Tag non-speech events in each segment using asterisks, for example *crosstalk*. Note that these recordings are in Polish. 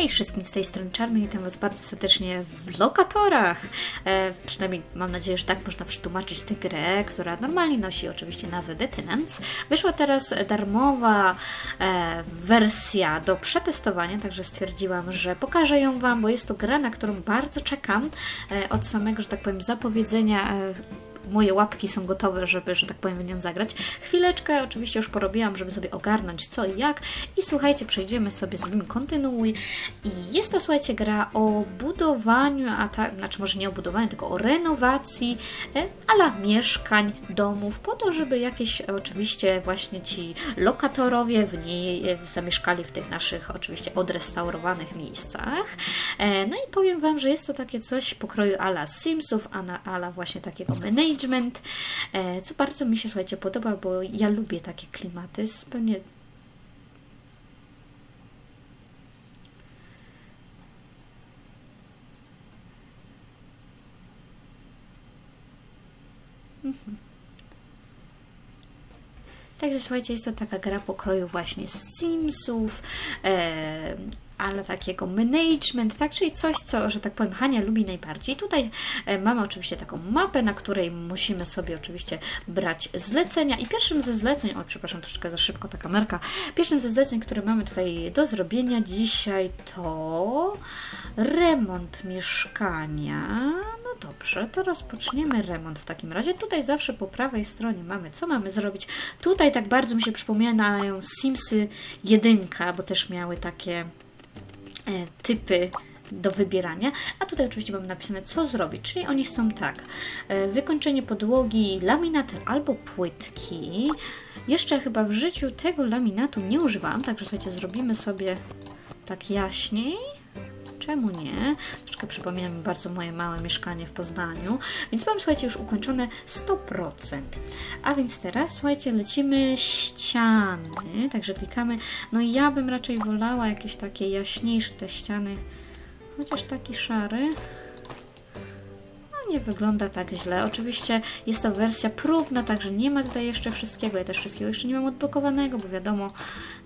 Hej wszystkim z tej strony Czarnej, witam Was bardzo serdecznie w lokatorach. E, przynajmniej mam nadzieję, że tak można przetłumaczyć tę grę, która normalnie nosi oczywiście nazwę The Tenants. Wyszła teraz darmowa e, wersja do przetestowania, także stwierdziłam, że pokażę ją Wam, bo jest to gra, na którą bardzo czekam e, od samego, że tak powiem, zapowiedzenia e, moje łapki są gotowe, żeby, że tak powiem, w nią zagrać. Chwileczkę oczywiście już porobiłam, żeby sobie ogarnąć co i jak. I słuchajcie, przejdziemy sobie, zrobimy kontynuuj. I jest to, słuchajcie, gra o budowaniu, a tak, znaczy może nie o budowaniu, tylko o renowacji, e, ala mieszkań, domów, po to, żeby jakieś oczywiście właśnie ci lokatorowie w niej e, zamieszkali w tych naszych oczywiście odrestaurowanych miejscach. E, no i powiem Wam, że jest to takie coś pokroju ala Simsów, ala, ala właśnie takiego management, management, e, co bardzo mi się, słuchajcie, podoba, bo ja lubię takie klimaty. Pewnie Mhm. Także słuchajcie, jest to taka gra pokroju właśnie z Simsów, e, ale takiego management, tak? Czyli coś, co, że tak powiem, Hania lubi najbardziej. Tutaj e, mamy oczywiście taką mapę, na której musimy sobie oczywiście brać zlecenia. I pierwszym ze zleceń, o przepraszam, troszeczkę za szybko ta kamerka, pierwszym ze zleceń, które mamy tutaj do zrobienia dzisiaj to remont mieszkania. No dobrze, to rozpoczniemy remont w takim razie. Tutaj zawsze po prawej stronie mamy, co mamy zrobić. Tutaj tak bardzo mi się przypominają Simsy 1, bo też miały takie typy do wybierania, a tutaj oczywiście mamy napisane, co zrobić, czyli oni są tak, e, wykończenie podłogi, laminaty albo płytki. Jeszcze chyba w życiu tego laminatu nie używałam, także słuchajcie, zrobimy sobie tak jaśniej. Czemu nie? Troszkę przypomina mi bardzo moje małe mieszkanie w Poznaniu. Więc mam, słuchajcie, już ukończone 100%. A więc teraz, słuchajcie, lecimy ściany. Także klikamy. No ja bym raczej wolała jakieś takie jaśniejsze te ściany. Chociaż taki szary nie wygląda tak źle. Oczywiście jest to wersja próbna, także nie ma tutaj jeszcze wszystkiego. Ja też wszystkiego jeszcze nie mam odblokowanego, bo wiadomo,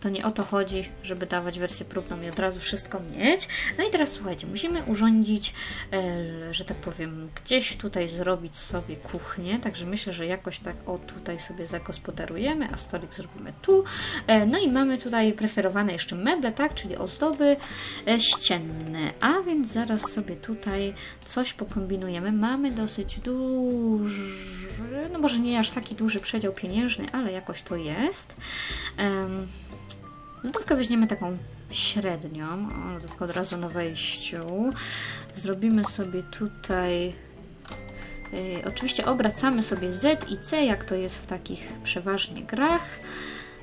to nie o to chodzi, żeby dawać wersję próbną i od razu wszystko mieć. No i teraz słuchajcie, musimy urządzić, e, że tak powiem, gdzieś tutaj zrobić sobie kuchnię, także myślę, że jakoś tak o tutaj sobie zagospodarujemy, a stolik zrobimy tu. E, no i mamy tutaj preferowane jeszcze meble, tak, czyli ozdoby e, ścienne, a więc zaraz sobie tutaj coś pokombinujemy. Dosyć duży, no może nie aż taki duży przedział pieniężny, ale jakoś to jest. Um, Lodówkę weźmiemy taką średnią, o, od razu na wejściu. Zrobimy sobie tutaj, yy, oczywiście obracamy sobie Z i C, jak to jest w takich przeważnie grach.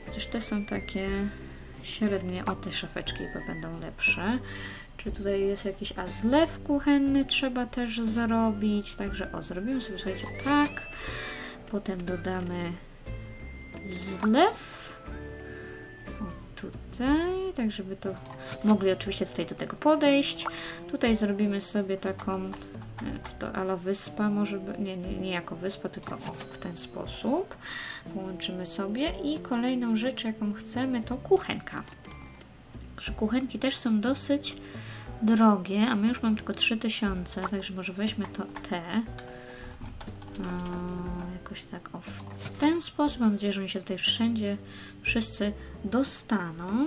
Chociaż te są takie średnie, o te szafeczki będą lepsze. Czy tutaj jest jakiś a zlew kuchenny trzeba też zrobić. Także o, zrobimy sobie, słuchajcie, tak. Potem dodamy zlew tutaj, tak żeby to mogli oczywiście tutaj do tego podejść. Tutaj zrobimy sobie taką e, to ala wyspa może nie, nie, nie jako wyspa, tylko w ten sposób. Połączymy sobie i kolejną rzecz, jaką chcemy, to kuchenka. Kuchenki też są dosyć drogie, a my już mamy tylko 3000, także może weźmy to te jakoś tak o, w ten sposób. Mam nadzieję, że oni się tutaj wszędzie wszyscy dostaną.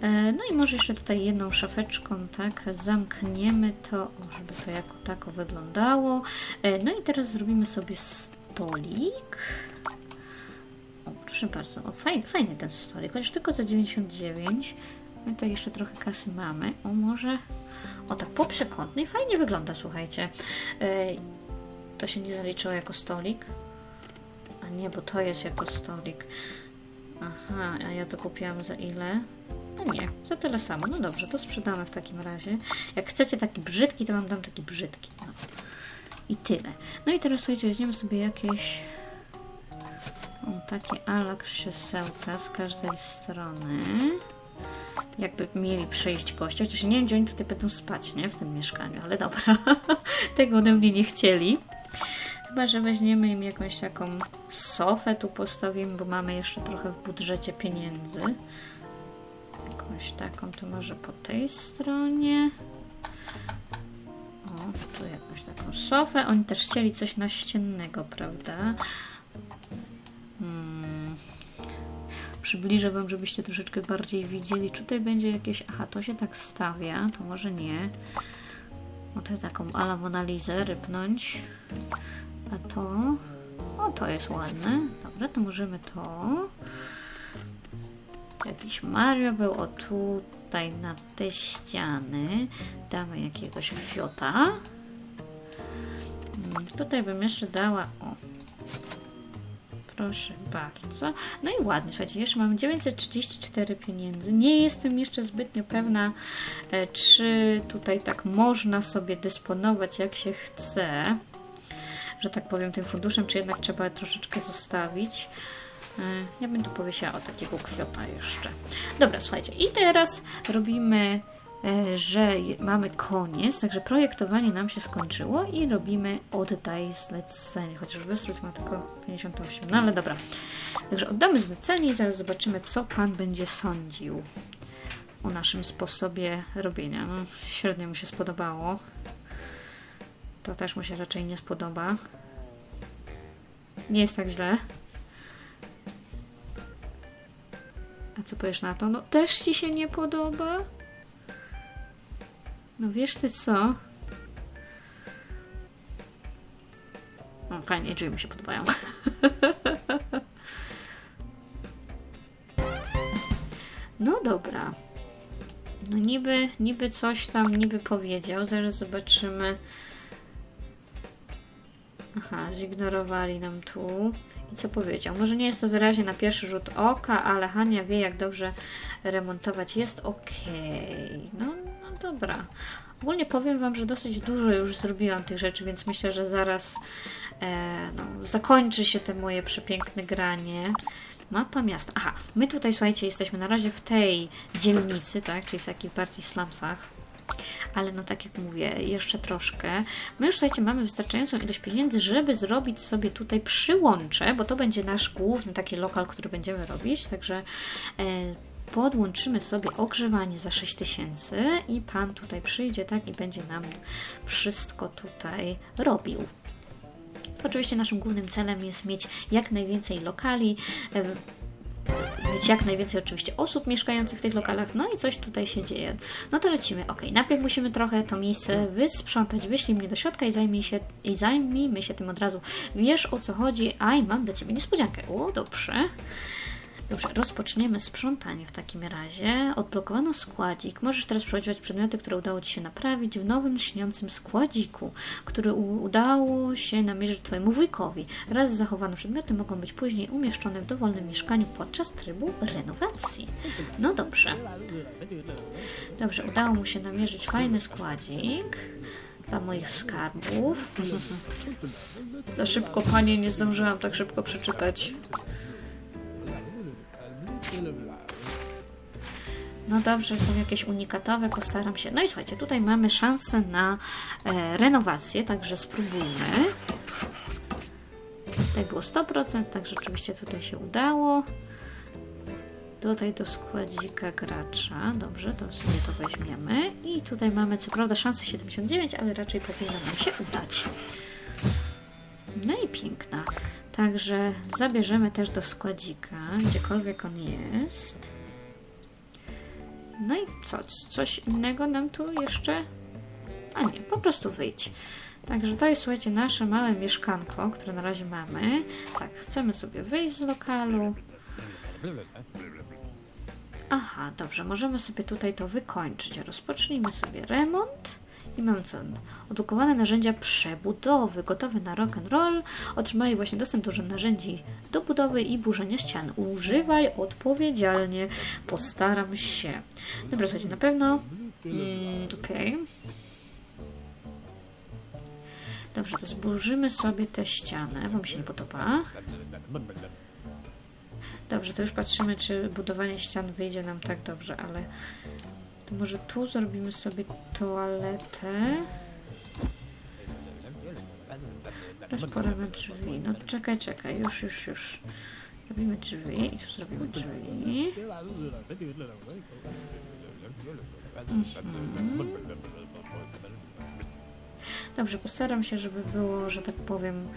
E, no i może jeszcze tutaj jedną szafeczką, tak, zamkniemy to, żeby to jako tako wyglądało. E, no i teraz zrobimy sobie stolik. O, proszę bardzo, o, fajny, fajny ten stolik, chociaż tylko za 99. My tutaj jeszcze trochę kasy mamy. O, może... O, tak poprzekątny i fajnie wygląda, słuchajcie. E, to się nie zaliczyło jako stolik. A nie, bo to jest jako stolik. Aha, a ja to kupiłam za ile? No nie, za tyle samo. No dobrze, to sprzedamy w takim razie. Jak chcecie taki brzydki, to Wam dam taki brzydki. No. I tyle. No i teraz słuchajcie, weźmiemy sobie jakieś o, takie ala krzesełka z każdej strony. Jakby mieli przejść goście. Chociaż nie wiem, gdzie oni tutaj będą spać, nie? W tym mieszkaniu, ale dobra. *laughs* Tego ode mnie nie chcieli. Chyba, że weźmiemy im jakąś taką sofę tu postawimy, bo mamy jeszcze trochę w budżecie pieniędzy. jakąś taką, to może po tej stronie. O, tu jakąś taką sofę. Oni też chcieli coś naściennego, prawda? Przybliżę Wam, żebyście troszeczkę bardziej widzieli. Czy tutaj będzie jakieś... Aha, to się tak stawia, to może nie. No to taką ala Monalizę rypnąć. A to... O, to jest ładne. Dobra, to możemy to. Jakiś Mario był, o tutaj na te ściany. Damy jakiegoś kwiota. Mm, Tutaj bym jeszcze dała, o. Proszę bardzo. No i ładnie, słuchajcie, jeszcze mamy 934 pieniędzy. Nie jestem jeszcze zbytnio pewna, e, czy tutaj tak można sobie dysponować jak się chce, że tak powiem, tym funduszem, czy jednak trzeba troszeczkę zostawić. E, Ja bym tu o takiego kwiota jeszcze. Dobra, słuchajcie, i teraz robimy, że je- mamy koniec, także projektowanie nam się skończyło i robimy oddaj zlecenie, chociaż wystrój ma tylko 58, no ale dobra. Także oddamy zlecenie i zaraz zobaczymy, co Pan będzie sądził o naszym sposobie robienia. No, średnio mu się spodobało. To też mu się raczej nie spodoba. Nie jest tak źle. A co powiesz na to? No też ci się nie podoba? No wiesz ty co? No fajnie, drzwi mi się podobają. No dobra. No niby, niby coś tam niby powiedział. Zaraz zobaczymy. Aha, zignorowali nam tu. I co powiedział? Może nie jest to wyraźnie na pierwszy rzut oka, ale Hania wie, jak dobrze remontować. Jest ok. No, no dobra. Ogólnie powiem Wam, że dosyć dużo już zrobiłam tych rzeczy, więc myślę, że zaraz e, no, zakończy się te moje przepiękne granie. Mapa miasta. Aha, my tutaj, słuchajcie, jesteśmy na razie w tej dzielnicy, tak, czyli w takich bardziej slumsach. Ale no tak jak mówię, jeszcze troszkę. My już, słuchajcie, mamy wystarczającą ilość pieniędzy, żeby zrobić sobie tutaj przyłącze, bo to będzie nasz główny taki lokal, który będziemy robić, także e, podłączymy sobie ogrzewanie za 6000 i Pan tutaj przyjdzie, tak, i będzie nam wszystko tutaj robił. Oczywiście naszym głównym celem jest mieć jak najwięcej lokali, mieć jak najwięcej oczywiście osób mieszkających w tych lokalach, no i coś tutaj się dzieje. No to lecimy. Ok, najpierw musimy trochę to miejsce wysprzątać. Wyślij mnie do środka i zajmij się, i zajmijmy się tym od razu. Wiesz o co chodzi, a i mam dla Ciebie niespodziankę. O, dobrze. Dobrze, rozpoczniemy sprzątanie w takim razie. Odblokowano składzik. Możesz teraz przechodzić przedmioty, które udało Ci się naprawić w nowym śniącym składziku, który udało się namierzyć Twojemu wujkowi. Raz zachowane przedmioty mogą być później umieszczone w dowolnym mieszkaniu podczas trybu renowacji. No dobrze. Dobrze, udało mu się namierzyć fajny składzik dla moich skarbów. *laughs* Za szybko, panie, nie zdążyłam tak szybko przeczytać. No dobrze, są jakieś unikatowe, postaram się. No i słuchajcie, tutaj mamy szansę na e, renowację, także spróbujmy. Tutaj było 100%, także oczywiście tutaj się udało. Tutaj do składzika gracza. Dobrze, to sobie to weźmiemy. I tutaj mamy co prawda szansę 79, ale raczej powinno nam się udać. No i piękna. Także zabierzemy też do składzika, gdziekolwiek on jest. No i co? Coś innego nam tu jeszcze? A nie, po prostu wyjdź. Także to jest, słuchajcie, nasze małe mieszkanko, które na razie mamy. Tak, chcemy sobie wyjść z lokalu. Aha, dobrze, możemy sobie tutaj to wykończyć. Rozpocznijmy sobie remont. I mamy co? Odblokowane narzędzia przebudowy, gotowe na rock and roll. Otrzymaj właśnie dostęp do narzędzi do budowy i burzenia ścian. Używaj odpowiedzialnie. Postaram się. Dobra, słuchajcie, na pewno. Mm, Okej. Dobrze, to zburzymy sobie tę ścianę, bo mi się nie podoba. Dobrze, to już patrzymy, czy budowanie ścian wyjdzie nam tak dobrze, ale to może tu zrobimy sobie toaletę. Teraz pora na drzwi. No czekaj, czekaj, już, już, już. Robimy drzwi i tu zrobimy drzwi. Dobrze, postaram się, żeby było, że tak powiem,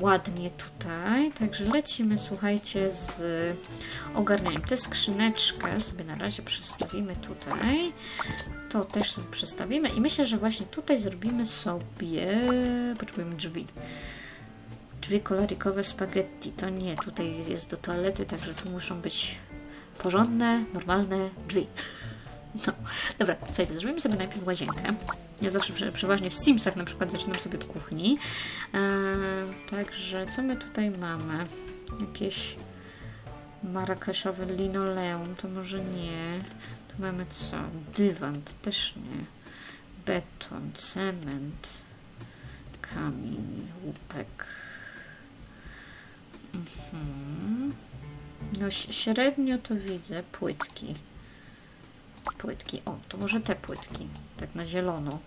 ładnie tutaj. Także lecimy, słuchajcie, z ogarnianiem. Tę skrzyneczkę sobie na razie przestawimy tutaj. To też sobie przestawimy i myślę, że właśnie tutaj zrobimy sobie... Potrzebujemy drzwi. Drzwi kolorikowe spaghetti. To nie, tutaj jest do toalety, także tu muszą być porządne, normalne drzwi. *laughs* No, dobra, słuchajcie, zrobimy sobie najpierw łazienkę. Ja zawsze prze, przeważnie w Simsach na przykład zaczynam sobie od kuchni. Eee, także co my tutaj mamy? Jakieś marakaszowe linoleum, to może nie. Tu mamy co? Dywan, to też nie. Beton, cement, kamień, łupek. Mhm. No średnio to widzę płytki. Płytki. O, to może te płytki. Tak na zielono.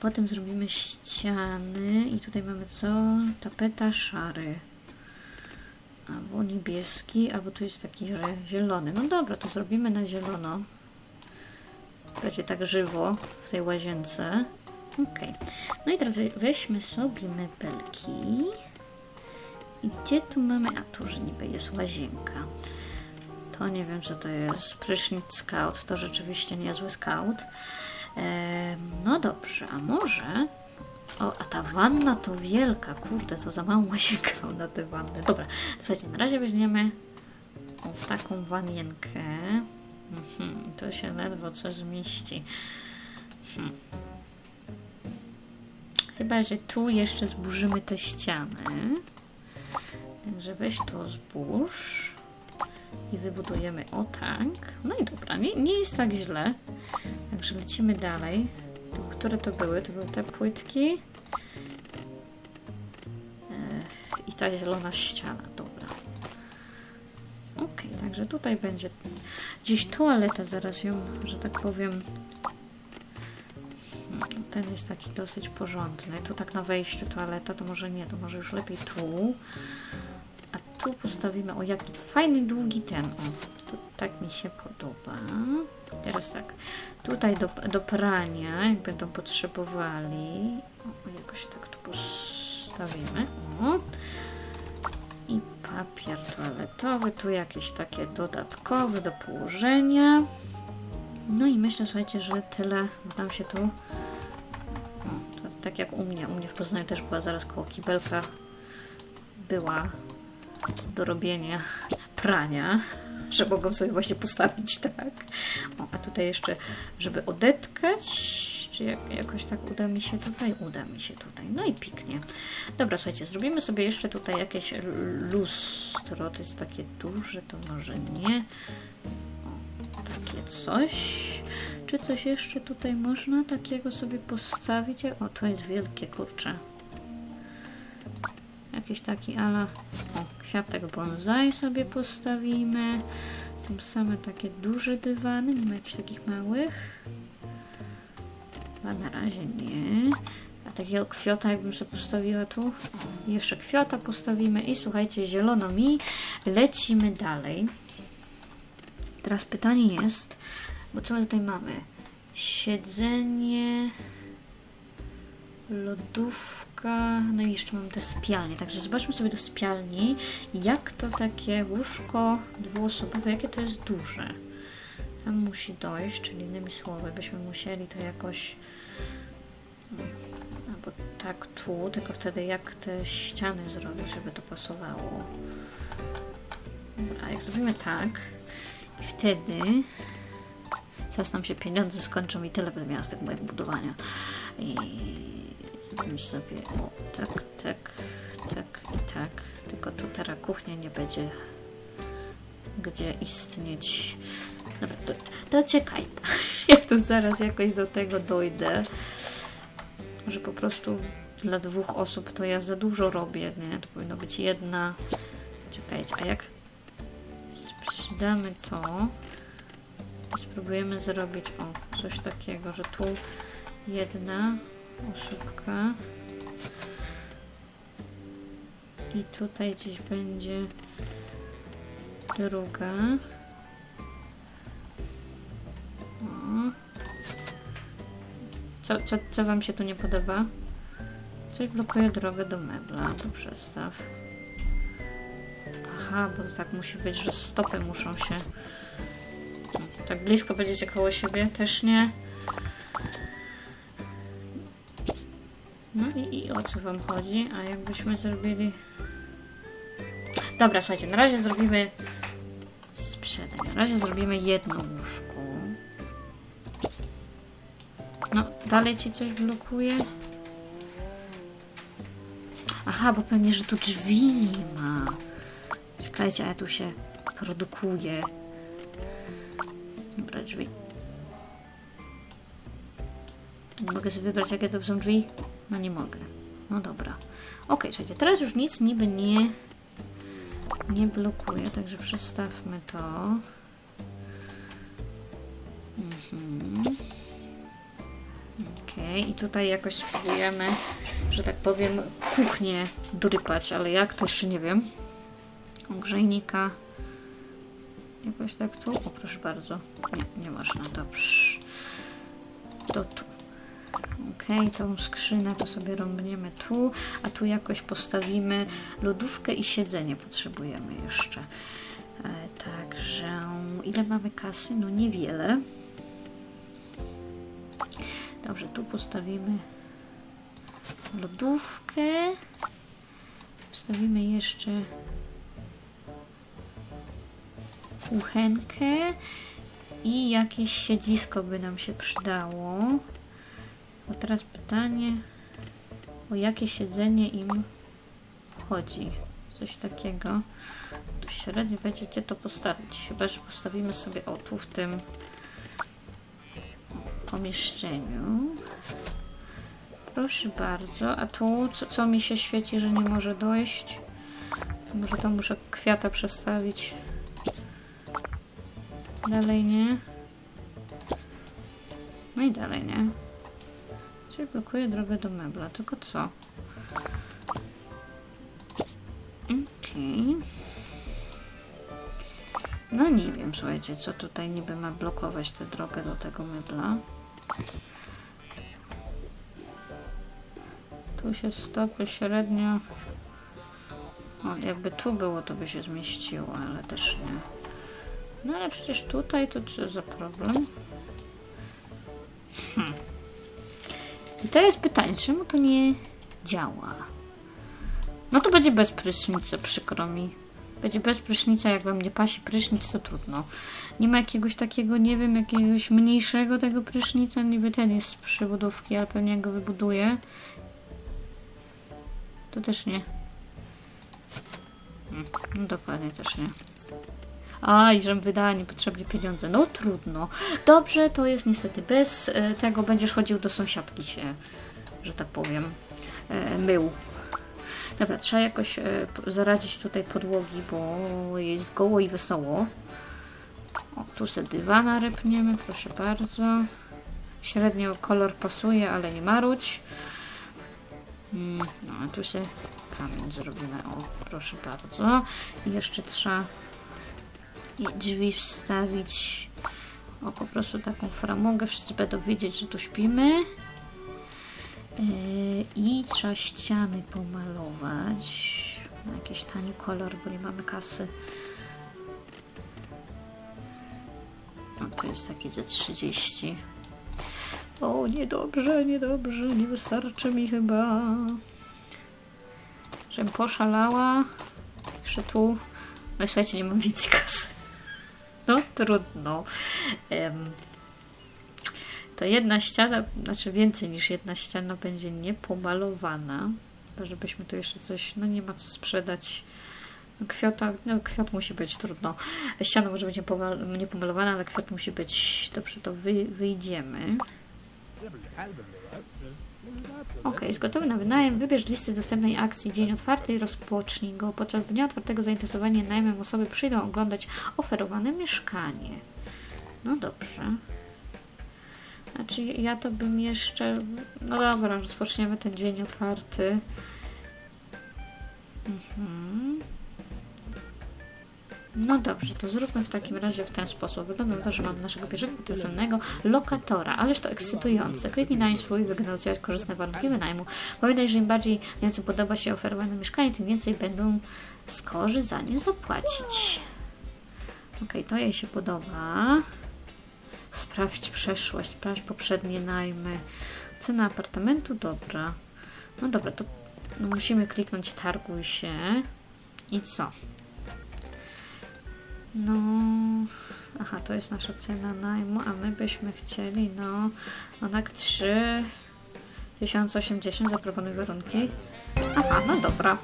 Potem zrobimy ściany i tutaj mamy co? Tapeta szary. Albo niebieski, albo tu jest taki zielony. No dobra, to zrobimy na zielono. Będzie tak żywo w tej łazience. Ok. No i teraz weźmy sobie mebelki. I gdzie tu mamy? A tu, że niby jest łazienka. To nie wiem, co to jest. Prysznic scout. To rzeczywiście niezły scout. No dobrze, a może... O, a ta wanna to wielka. Kurde, to za łazienkę mam *laughs* na tę wannę. Dobra, słuchajcie, na razie weźmiemy o, taką wanienkę. Mhm, to się ledwo co zmieści. Hmm. Chyba, że tu jeszcze zburzymy te ściany. Także weź to zbórz i wybudujemy o tak. No i dobra, nie, nie jest tak źle. Także lecimy dalej. To, które to były? To były te płytki. I ta zielona ściana, dobra. Ok, także tutaj będzie gdzieś toaleta, zaraz ją, że tak powiem. Hmm, Ten jest taki dosyć porządny. Tu tak na wejściu toaleta, to może nie, to może już lepiej tu. Tu postawimy, o jaki fajny, długi ten. O, tu, tak mi się podoba. Teraz tak, tutaj do, do prania, jak będą potrzebowali. O, jakoś tak tu postawimy. O. I papier toaletowy, tu jakieś takie dodatkowe do położenia. No i myślę, słuchajcie, że tyle nam się tu. O, tak jak u mnie. U mnie w Poznaniu też była zaraz koło kibelka. Była do robienia prania, że mogą sobie właśnie postawić tak. O, a tutaj jeszcze, żeby odetkać, czy jak, jakoś tak uda mi się tutaj? Uda mi się tutaj. No i piknie. Dobra, słuchajcie, zrobimy sobie jeszcze tutaj jakieś lustro. To jest takie duże, to może nie. O, takie coś. Czy coś jeszcze tutaj można takiego sobie postawić? O, to jest wielkie, kurcze. Jakiś taki ala... Kwiatek bonsai sobie postawimy. Są same takie duże dywany, nie ma jakichś takich małych. Chyba na razie nie. A takiego kwiota jakbym sobie postawiła tu. Jeszcze kwiota postawimy i słuchajcie, zielono mi. Lecimy dalej. Teraz pytanie jest, bo co my tutaj mamy? Siedzenie, lodówka, no i jeszcze mam te sypialnie. Także zobaczmy sobie do sypialni, jak to takie łóżko dwuosobowe, jakie to jest duże. Tam musi dojść, czyli innymi słowy, byśmy musieli to jakoś mm, albo tak tu, tylko wtedy jak te ściany zrobić, żeby to pasowało. A jak zrobimy tak i wtedy zaraz nam się pieniądze skończą i tyle będę miała z tego mojego budowania. I zrobimy sobie o, tak, tak, tak i tak. Tylko tu teraz kuchnia nie będzie gdzie istnieć. Dobra, to, to czekaj. Ja to zaraz jakoś do tego dojdę. Że po prostu dla dwóch osób to ja za dużo robię, nie? To powinno być jedna. Czekajcie, a jak sprzedamy to spróbujemy zrobić o, coś takiego, że tu jedna osóbka I tutaj gdzieś będzie druga. Co, co, co Wam się tu nie podoba? Coś blokuje drogę do mebla. To przestaw. Aha, bo to tak musi być, że stopy muszą się... Tak blisko będziecie koło siebie? Też nie. No i, i o co Wam chodzi? A jakbyśmy zrobili... Dobra, słuchajcie, na razie zrobimy... Sprzedaj. Na razie zrobimy jedno łóżko. No, dalej Ci coś blokuje? Aha, bo pewnie, że tu drzwi nie ma. Czekajcie, a ja tu się produkuję. Dobra, drzwi. Nie mogę sobie wybrać, jakie to są drzwi? No nie mogę. No dobra. Ok, słuchajcie, teraz już nic niby nie, nie blokuje, także przestawmy to. Mhm. I tutaj jakoś spróbujemy, że tak powiem, kuchnię drypać, ale jak to jeszcze nie wiem. Grzejnika. Jakoś tak tu? O, proszę bardzo. Nie, nie można, dobrze. To tu. Ok, tą skrzynę to sobie rąbniemy tu, a tu jakoś postawimy lodówkę i siedzenie potrzebujemy jeszcze. E, także ile mamy kasy? No niewiele. Dobrze, tu postawimy lodówkę. Postawimy jeszcze kuchenkę i jakieś siedzisko by nam się przydało. A teraz pytanie, o jakie siedzenie im chodzi? Coś takiego. Tu średnio będzie gdzie to postawić. Chyba, że postawimy sobie o tu w tym pomieszczeniu. Proszę bardzo. A tu co, co mi się świeci, że nie może dojść? Może to muszę kwiata przestawić. Dalej nie. No i dalej nie. Czyli blokuje drogę do mebla. Tylko co? Okej. Okay. No nie wiem, słuchajcie, co tutaj niby ma blokować tę drogę do tego mebla. Tu się stopy średnio... O, jakby tu było, to by się zmieściło, ale też nie. No ale przecież tutaj to co za problem? Hmm. I to jest pytanie, czemu to nie działa? No to będzie bez prysznica, przykro mi. Będzie bez prysznica, jak wam nie pasi prysznic, to trudno. Nie ma jakiegoś takiego, nie wiem, jakiegoś mniejszego tego prysznica, niby ten jest z przybudówki, ale pewnie go wybuduję. To też nie. Hmm, no dokładnie też nie. A, i żem wydała niepotrzebnie pieniądze. No trudno. Dobrze, to jest niestety bez e, tego będziesz chodził do sąsiadki się, że tak powiem, e, mył. Dobra, trzeba jakoś e, zaradzić tutaj podłogi, bo jest goło i wesoło. O, tu sobie dywana rypniemy, proszę bardzo. Średnio kolor pasuje, ale nie maruć. Mm, no, a tu się kamień zrobimy. O, proszę bardzo. I jeszcze trzeba i drzwi wstawić. O, po prostu taką framugę. Wszyscy będą wiedzieć, że tu śpimy. Yy, I trzeba ściany pomalować. Na jakiś tani kolor, bo nie mamy kasy. No, to jest taki ze 30. O, niedobrze, niedobrze, nie wystarczy mi chyba. Żebym poszalała. Jeszcze tu. No słuchajcie, nie mam więcej kasy. No, trudno. To jedna ściana, znaczy więcej niż jedna ściana będzie niepomalowana. Żebyśmy tu jeszcze coś, no nie ma co sprzedać. Kwiata, no kwiat musi być trudno. Ściana może być niepomalowana, ale kwiat musi być. Dobrze, to wy, wyjdziemy. Ok, jest gotowy na wynajem. Wybierz z listy dostępnej akcji Dzień Otwarty i rozpocznij go. Podczas dnia otwartego zainteresowanie najmem osoby przyjdą oglądać oferowane mieszkanie. No dobrze. Znaczy ja to bym jeszcze... No dobra, rozpoczniemy ten dzień otwarty. Mhm. No dobrze, to zróbmy w takim razie w ten sposób. Wygląda na to, że mam naszego pierwszego potencjalnego lokatora, ależ to ekscytujące. Kliknij na nie, spróbuj wynegocjować korzystne warunki wynajmu. Pamiętaj, że im bardziej Niemcom podoba się oferowane mieszkanie, tym więcej będą skorzy za nie zapłacić. Okej, to jej się podoba. Sprawdź przeszłość, sprawdź poprzednie najmy. Cena apartamentu, dobra. No dobra, to musimy kliknąć targuj się. I co? No, aha, to jest nasza cena najmu, a my byśmy chcieli, no, no tak 3 1080 zaproponuj warunki. Aha, no dobra.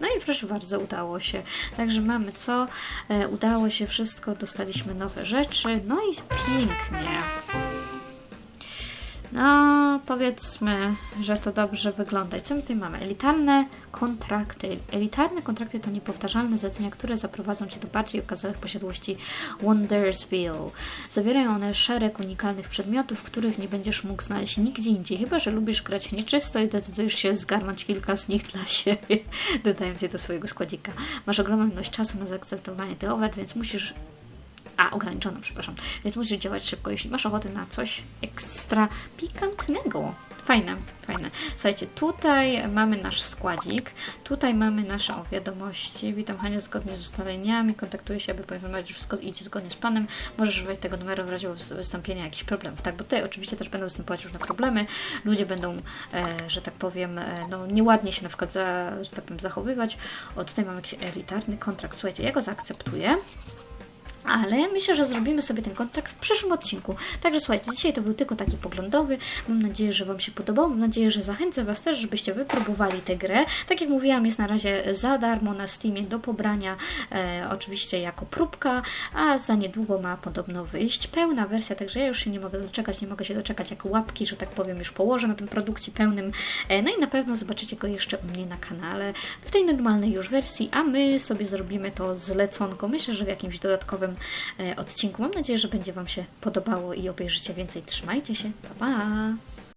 No i proszę bardzo, udało się. Także mamy co? E, udało się wszystko, dostaliśmy nowe rzeczy, no i pięknie. No, powiedzmy, że to dobrze wygląda. I co my tutaj mamy? Elitarne kontrakty. Elitarne kontrakty to niepowtarzalne zlecenia, które zaprowadzą Cię do bardziej okazałych posiadłości Wondersville. Zawierają one szereg unikalnych przedmiotów, których nie będziesz mógł znaleźć nigdzie indziej, chyba że lubisz grać nieczysto i decydujesz się zgarnąć kilka z nich dla siebie, *laughs* dodając je do swojego składzika. Masz ogromną ilość czasu na zaakceptowanie tych ofert, więc musisz a, ograniczoną, przepraszam. Więc musisz działać szybko, jeśli masz ochotę na coś ekstra pikantnego. Fajne, fajne. Słuchajcie, tutaj mamy nasz składzik, tutaj mamy nasze o, wiadomości. Witam Hania, zgodnie z ustaleniami, kontaktuję się, aby poinformować, że wszystko idzie zgodnie z planem. Możesz używać tego numeru w razie wystąpienia jakichś problemów. Tak, bo tutaj oczywiście też będą występować różne problemy. Ludzie będą, e, że tak powiem, e, no nieładnie się na przykład, za, że tak powiem, zachowywać. O, tutaj mamy jakiś elitarny kontrakt. Słuchajcie, ja go zaakceptuję ale myślę, że zrobimy sobie ten kontrakt w przyszłym odcinku. Także słuchajcie, dzisiaj to był tylko taki poglądowy. Mam nadzieję, że Wam się podobało. Mam nadzieję, że zachęcę Was też, żebyście wypróbowali tę grę. Tak jak mówiłam, jest na razie za darmo na Steamie do pobrania, e, oczywiście jako próbka, a za niedługo ma podobno wyjść pełna wersja, także ja już się nie mogę doczekać, nie mogę się doczekać, jak łapki, że tak powiem, już położę na tym produkcji pełnym. E, no i na pewno zobaczycie go jeszcze u mnie na kanale w tej normalnej już wersji, a my sobie zrobimy to z leconką. Myślę, że w jakimś dodatkowym odcinku. Mam nadzieję, że będzie Wam się podobało i obejrzycie więcej. Trzymajcie się. Pa, pa!